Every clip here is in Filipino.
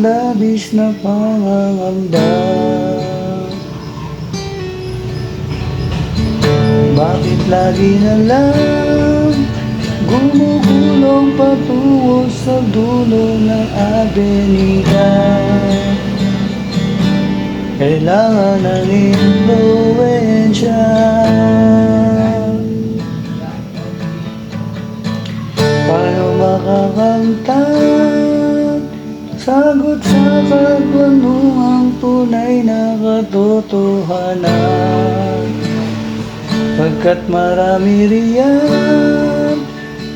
labis na pangangamba Bakit lagi na lang Gumugulong patungo sa dulo ng abenida Kailangan ng influensya Paano makakanta Sagot sa kagwanuhang tunay na katotohanan. Pagkat marami riyan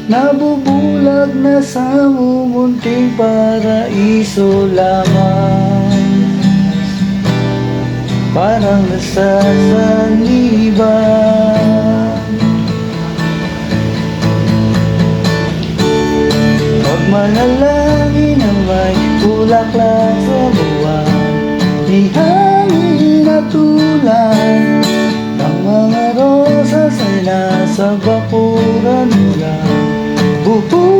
Nabubulag na sa mumunting paraiso lamang. Parang nasa na may bulaklak sa buwan Di hangin at ulan Ang mga rosas ay nasa bakuran mo lang Bubuhay